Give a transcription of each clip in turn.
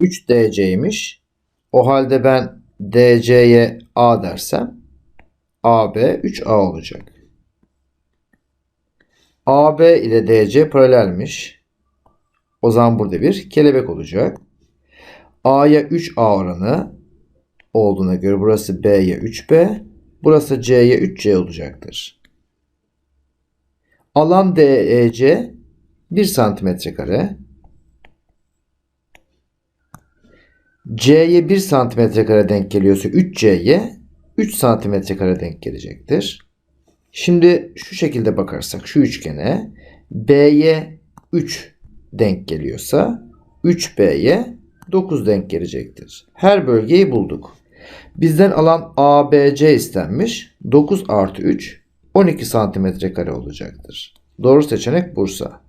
3 DC'ymiş. O halde ben DC'ye A dersem AB 3A olacak. AB ile DC paralelmiş. O zaman burada bir kelebek olacak. A'ya 3A oranı olduğuna göre burası B'ye 3B, burası C'ye 3C olacaktır. Alan DEC 1 santimetre kare. C'ye 1 santimetre kare denk geliyorsa 3C'ye 3 santimetre kare denk gelecektir. Şimdi şu şekilde bakarsak şu üçgene B'ye 3 denk geliyorsa 3B'ye 9 denk gelecektir. Her bölgeyi bulduk. Bizden alan ABC istenmiş. 9 artı 3 12 santimetre kare olacaktır. Doğru seçenek Bursa.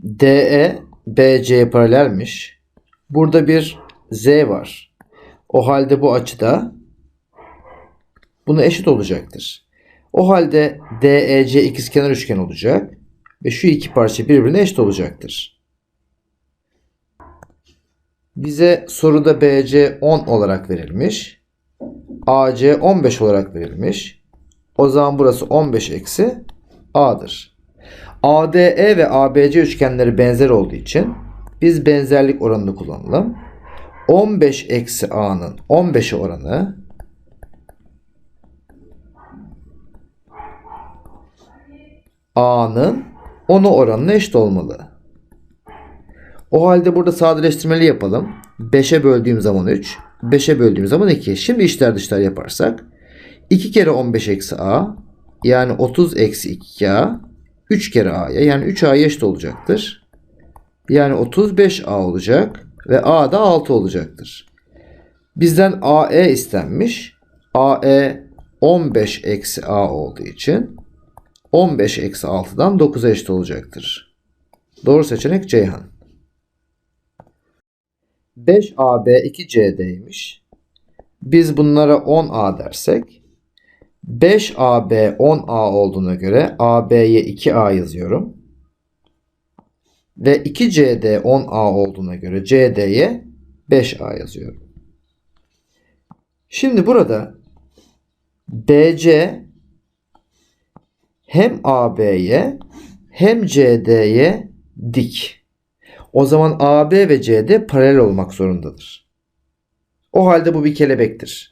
DE BC'ye paralelmiş. Burada bir Z var. O halde bu açıda buna eşit olacaktır. O halde DEC ikizkenar üçgen olacak ve şu iki parça birbirine eşit olacaktır. Bize soruda BC 10 olarak verilmiş. AC 15 olarak verilmiş. O zaman burası 15 eksi A'dır. ADE ve ABC üçgenleri benzer olduğu için biz benzerlik oranını kullanalım. 15 eksi A'nın 15'e oranı A'nın 10'u oranına eşit olmalı. O halde burada sadeleştirmeli yapalım. 5'e böldüğüm zaman 3. 5'e böldüğüm zaman 2. Şimdi içler dışlar yaparsak 2 kere 15 eksi a yani 30 eksi 2a 3 kere a'ya yani 3a'ya eşit olacaktır. Yani 35a olacak ve a da 6 olacaktır. Bizden AE istenmiş. AE 15 eksi a olduğu için 15 eksi 6'dan 9'a eşit olacaktır. Doğru seçenek Ceyhan. 5AB 2CD'ymiş. Biz bunlara 10A dersek 5AB 10A olduğuna göre AB'ye 2A yazıyorum. Ve 2CD 10A olduğuna göre CD'ye 5A yazıyorum. Şimdi burada BC hem AB'ye hem CD'ye dik. O zaman AB ve CD paralel olmak zorundadır. O halde bu bir kelebektir.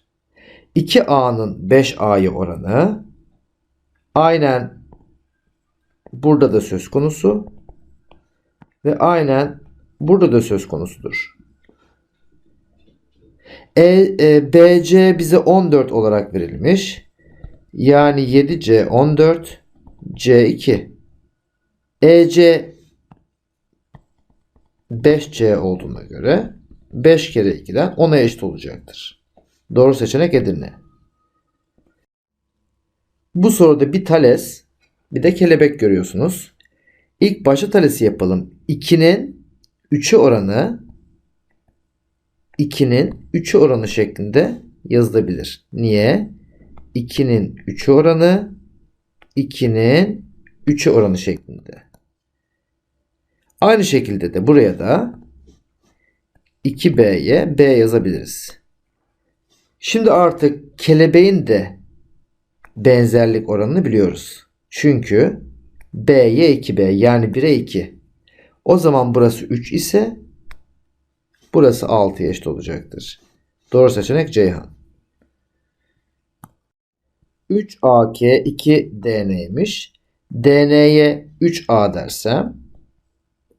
2A'nın 5A'yı oranı aynen burada da söz konusu ve aynen burada da söz konusudur. E, e, BC bize 14 olarak verilmiş. Yani 7C 14 C2 EC 5C olduğuna göre 5 kere 2'den 10'a eşit olacaktır. Doğru seçenek Edirne. Bu soruda bir tales bir de kelebek görüyorsunuz. İlk başta talesi yapalım. 2'nin 3'ü oranı 2'nin 3'ü oranı şeklinde yazılabilir. Niye? 2'nin 3'ü oranı 2'nin 3'ü oranı şeklinde. Aynı şekilde de buraya da 2B'ye B yazabiliriz. Şimdi artık kelebeğin de benzerlik oranını biliyoruz. Çünkü B'ye 2B yani 1'e 2. O zaman burası 3 ise burası 6'ya eşit olacaktır. Doğru seçenek Ceyhan. 3AK 2DN'ymiş. DN'ye 3A dersem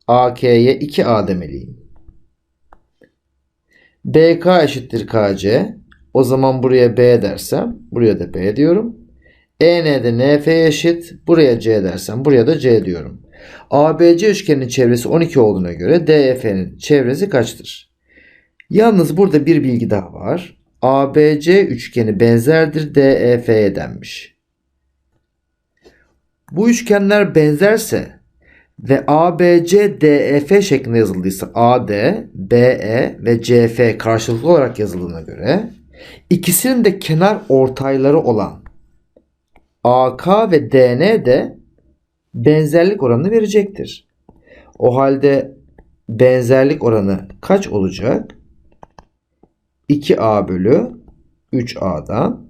AK'ye 2A demeliyim. BK eşittir KC. O zaman buraya B dersem buraya da B diyorum. EN'de NF eşit. Buraya C dersem buraya da C diyorum. ABC üçgeninin çevresi 12 olduğuna göre DEF'nin çevresi kaçtır? Yalnız burada bir bilgi daha var. ABC üçgeni benzerdir DEF'ye denmiş. Bu üçgenler benzerse ve ABC DEF şeklinde yazıldıysa AD, BE ve CF karşılıklı olarak yazıldığına göre ikisinin de kenar ortayları olan AK ve DN de benzerlik oranını verecektir. O halde benzerlik oranı kaç olacak? 2a bölü 3a'dan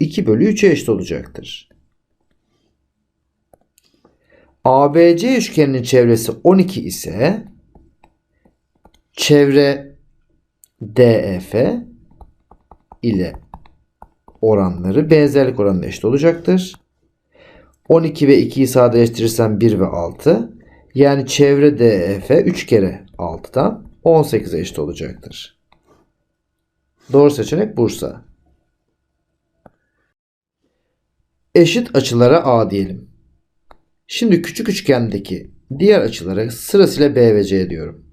2 bölü 3'e eşit olacaktır. ABC üçgeninin çevresi 12 ise çevre DEF ile oranları benzerlik oranına eşit olacaktır. 12 ve 2'yi sadeleştirirsem 1 ve 6. Yani çevre DEF 3 kere 6'dan 18'e eşit olacaktır. Doğru seçenek Bursa. Eşit açılara A diyelim. Şimdi küçük üçgendeki diğer açılara sırasıyla B ve C diyorum.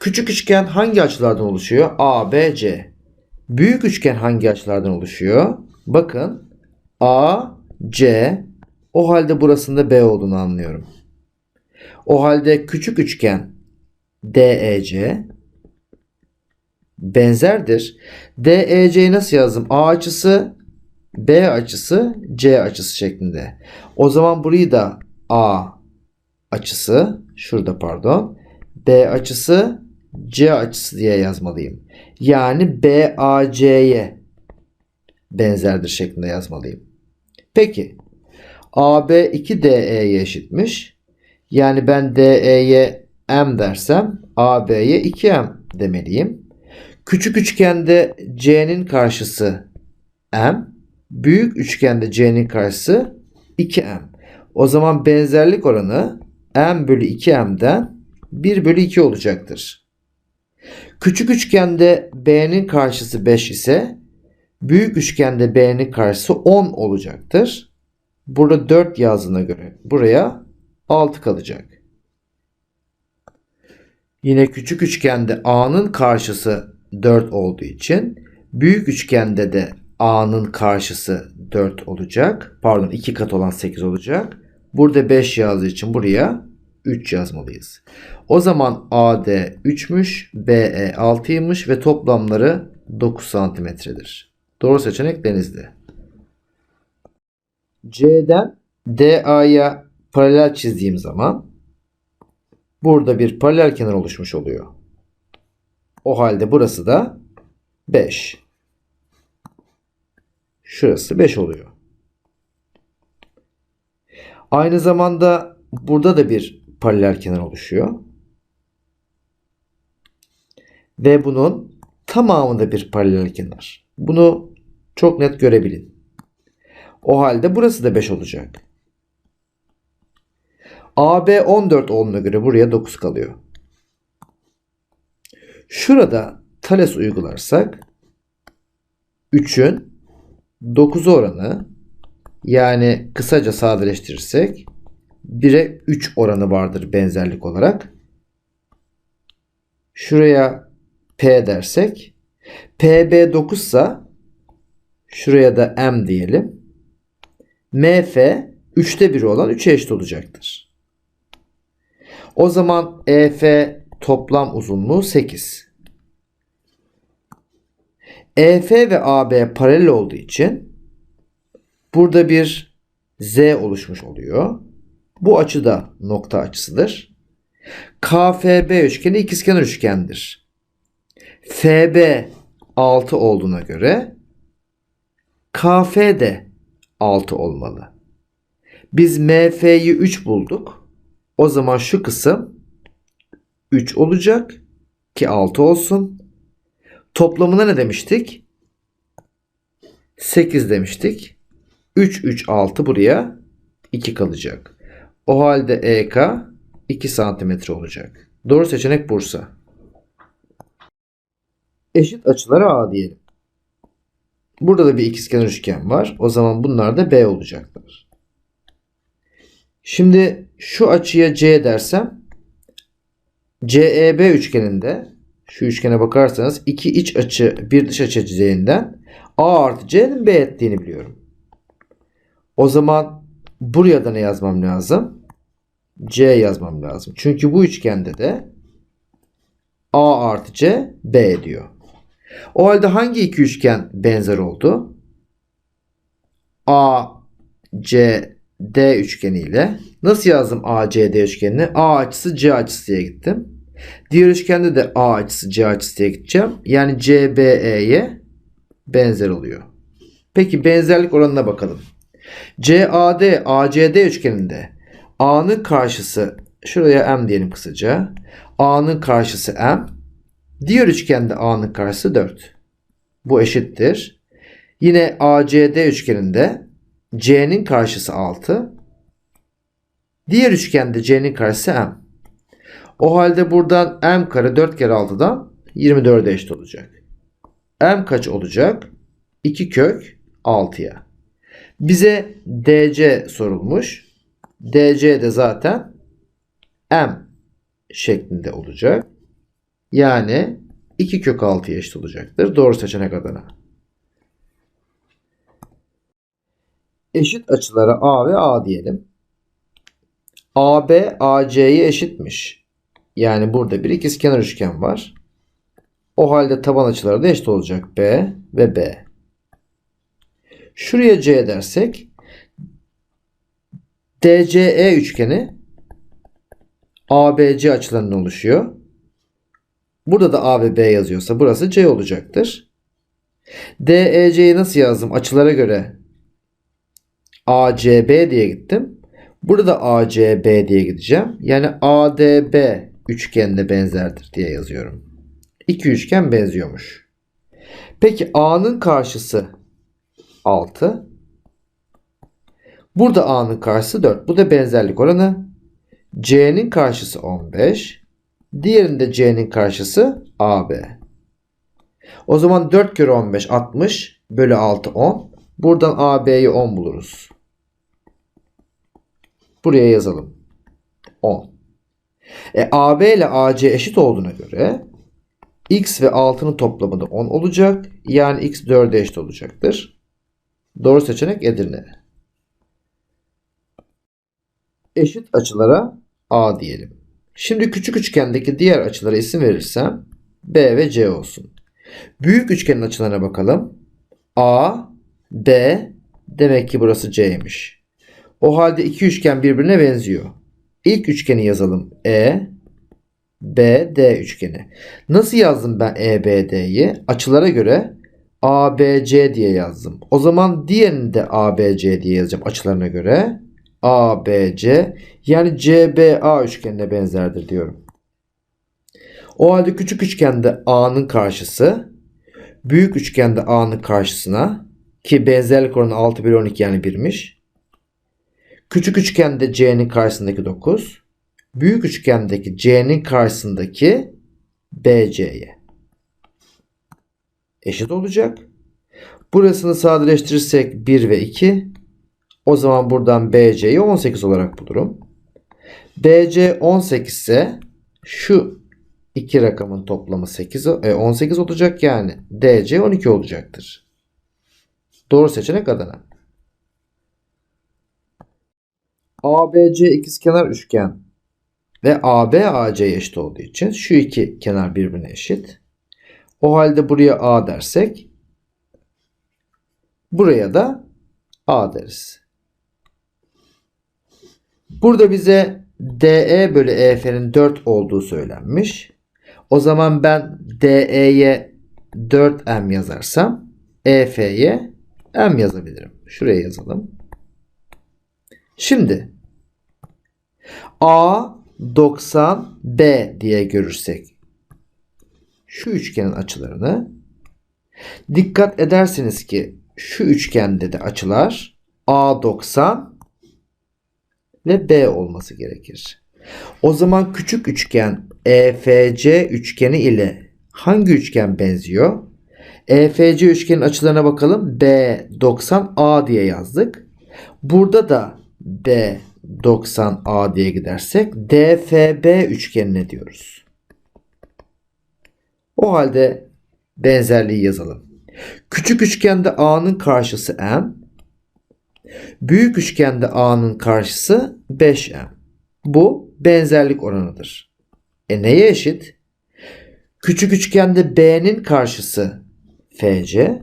Küçük üçgen hangi açılardan oluşuyor? A, B, C. Büyük üçgen hangi açılardan oluşuyor? Bakın A, C. O halde burasında B olduğunu anlıyorum. O halde küçük üçgen DEC benzerdir. DEC'yi nasıl yazdım? A açısı B açısı C açısı şeklinde. O zaman burayı da A açısı şurada pardon B açısı C açısı diye yazmalıyım. Yani BAC'ye benzerdir şeklinde yazmalıyım. Peki AB 2DE'ye eşitmiş. Yani ben DE'ye M dersem AB'ye 2M demeliyim. Küçük üçgende C'nin karşısı M. Büyük üçgende C'nin karşısı 2M. O zaman benzerlik oranı M bölü 2M'den 1 bölü 2 olacaktır. Küçük üçgende B'nin karşısı 5 ise büyük üçgende B'nin karşısı 10 olacaktır. Burada 4 yazdığına göre buraya 6 kalacak. Yine küçük üçgende A'nın karşısı 4 olduğu için büyük üçgende de A'nın karşısı 4 olacak. Pardon 2 kat olan 8 olacak. Burada 5 yazdığı için buraya 3 yazmalıyız. O zaman AD 3'müş, BE 6'ymış ve toplamları 9 santimetredir. Doğru seçenek denizli. C'den DA'ya paralel çizdiğim zaman burada bir paralel kenar oluşmuş oluyor. O halde burası da 5. Şurası 5 oluyor. Aynı zamanda burada da bir paralel kenar oluşuyor. Ve bunun tamamında bir paralel kenar. Bunu çok net görebilin. O halde burası da 5 olacak. AB 14 olduğuna göre buraya 9 kalıyor. Şurada Thales uygularsak 3'ün 9 oranı yani kısaca sadeleştirirsek 1'e 3 oranı vardır benzerlik olarak. Şuraya P dersek PB 9 ise şuraya da M diyelim. MF 3'te 1 olan 3'e eşit olacaktır. O zaman EF toplam uzunluğu 8. EF ve AB paralel olduğu için burada bir Z oluşmuş oluyor. Bu açı da nokta açısıdır. KFB üçgeni ikizkenar üçgendir. FB 6 olduğuna göre KF de 6 olmalı. Biz MF'yi 3 bulduk. O zaman şu kısım 3 olacak ki 6 olsun. Toplamına ne demiştik? 8 demiştik. 3 3 6 buraya 2 kalacak. O halde EK 2 santimetre olacak. Doğru seçenek Bursa. Eşit açılara A diyelim. Burada da bir ikizkenar üçgen var. O zaman bunlar da B olacaklar. Şimdi şu açıya C dersem CEB üçgeninde şu üçgene bakarsanız iki iç açı bir dış açı çizeceğinden A artı C'nin B ettiğini biliyorum. O zaman buraya da ne yazmam lazım? C yazmam lazım. Çünkü bu üçgende de A artı C B ediyor. O halde hangi iki üçgen benzer oldu? A, C, D üçgeniyle nasıl yazdım A, C, D üçgenini? A açısı C açısı diye gittim. Diğer üçgende de A açısı C açısı diye gideceğim. Yani CBE'ye benzer oluyor. Peki benzerlik oranına bakalım. CAD ACD üçgeninde A'nın karşısı şuraya M diyelim kısaca. A'nın karşısı M. Diğer üçgende A'nın karşısı 4. Bu eşittir. Yine ACD üçgeninde C'nin karşısı 6. Diğer üçgende C'nin karşısı M. O halde buradan M kare 4 kere 6'dan 24'e eşit olacak. M kaç olacak? 2 kök 6'ya. Bize DC sorulmuş. DC de zaten M şeklinde olacak. Yani 2 kök 6'ya eşit olacaktır. Doğru seçenek Adana. Eşit açılara A ve A diyelim. AB AC'ye eşitmiş. Yani burada bir ikizkenar üçgen var. O halde taban açıları da eşit olacak. B ve B. Şuraya C dersek DCE üçgeni ABC açılarından oluşuyor. Burada da A ve B yazıyorsa burası C olacaktır. DEC'yi nasıl yazdım? Açılara göre ACB diye gittim. Burada da ACB diye gideceğim. Yani ADB üçgenine benzerdir diye yazıyorum. İki üçgen benziyormuş. Peki A'nın karşısı 6. Burada A'nın karşısı 4. Bu da benzerlik oranı. C'nin karşısı 15. Diğerinde C'nin karşısı AB. O zaman 4 kere 15 60 bölü 6 10. Buradan AB'yi 10 buluruz. Buraya yazalım. 10. E, AB ile AC eşit olduğuna göre x ve 6'nın toplamı da 10 olacak. Yani x 4'e eşit olacaktır. Doğru seçenek Edirne. Eşit açılara A diyelim. Şimdi küçük üçgendeki diğer açılara isim verirsem B ve C olsun. Büyük üçgenin açılarına bakalım. A, B, demek ki burası C'ymiş. O halde iki üçgen birbirine benziyor. İlk üçgeni yazalım. E, B, D üçgeni. Nasıl yazdım ben E, B, D'yi? Açılara göre A, B, C diye yazdım. O zaman diğerini de A, B, C diye yazacağım açılarına göre. A, B, C yani C, B, A üçgenine benzerdir diyorum. O halde küçük üçgende A'nın karşısı, büyük üçgende A'nın karşısına ki benzerlik oranı 6 bölü 12 yani 1'miş. Küçük üçgende C'nin karşısındaki 9. Büyük üçgendeki C'nin karşısındaki BC'ye eşit olacak. Burasını sadeleştirirsek 1 ve 2. O zaman buradan BC'yi 18 olarak bulurum. BC 18 ise şu iki rakamın toplamı 8, 18 olacak yani. DC 12 olacaktır. Doğru seçenek Adana. ABC ikizkenar üçgen ve AB AC eşit olduğu için şu iki kenar birbirine eşit. O halde buraya A dersek buraya da A deriz. Burada bize DE bölü EF'nin 4 olduğu söylenmiş. O zaman ben DE'ye 4M yazarsam EF'ye M yazabilirim. Şuraya yazalım. Şimdi A 90 B diye görürsek şu üçgenin açılarını dikkat ederseniz ki şu üçgende de açılar A 90 ve B olması gerekir. O zaman küçük üçgen EFC üçgeni ile hangi üçgen benziyor? EFC üçgenin açılarına bakalım. B 90 A diye yazdık. Burada da B 90 A diye gidersek DFB üçgenine diyoruz. O halde benzerliği yazalım. Küçük üçgende A'nın karşısı M. Büyük üçgende A'nın karşısı 5M. Bu benzerlik oranıdır. E neye eşit? Küçük üçgende B'nin karşısı FC.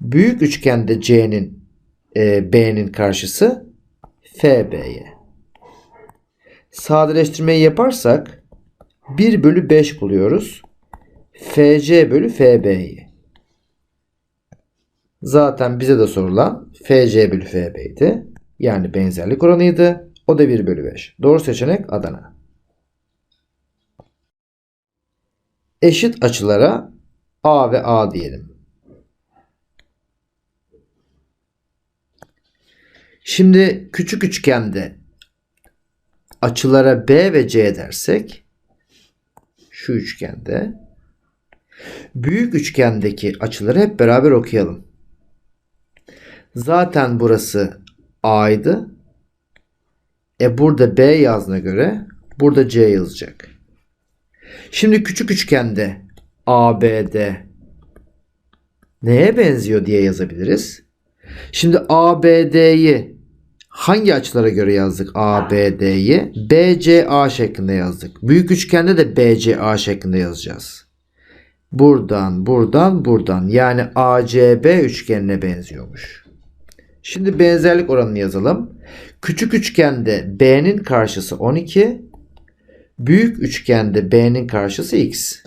Büyük üçgende C'nin e, B'nin karşısı FB'ye. Sadeleştirmeyi yaparsak 1 bölü 5 buluyoruz. FC bölü FB'yi. Zaten bize de sorulan FC bölü FB'ydi. Yani benzerlik oranıydı. O da 1 bölü 5. Doğru seçenek Adana. Eşit açılara A ve A diyelim. Şimdi küçük üçgende açılara B ve C dersek şu üçgende büyük üçgendeki açıları hep beraber okuyalım. Zaten burası A'ydı. E burada B yazdığına göre burada C yazacak. Şimdi küçük üçgende ABD neye benziyor diye yazabiliriz. Şimdi ABD'yi hangi açılara göre yazdık ABD'yi? BCA şeklinde yazdık. Büyük üçgende de BCA şeklinde yazacağız. Buradan, buradan, buradan. Yani ACB üçgenine benziyormuş. Şimdi benzerlik oranını yazalım. Küçük üçgende B'nin karşısı 12. Büyük üçgende B'nin karşısı X.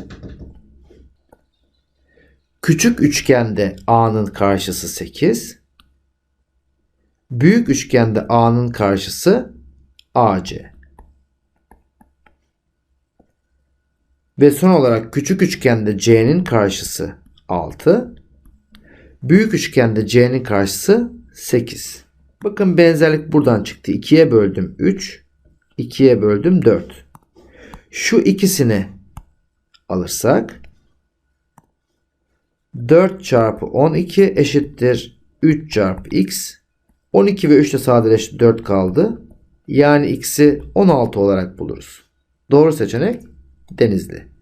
Küçük üçgende A'nın karşısı 8. Büyük üçgende A'nın karşısı AC. Ve son olarak küçük üçgende C'nin karşısı 6. Büyük üçgende C'nin karşısı 8. Bakın benzerlik buradan çıktı. 2'ye böldüm 3. 2'ye böldüm 4. Şu ikisini alırsak 4 çarpı 12 eşittir 3 çarpı x. 12 ve 3 de sadeleşti 4 kaldı. Yani x'i 16 olarak buluruz. Doğru seçenek Denizli.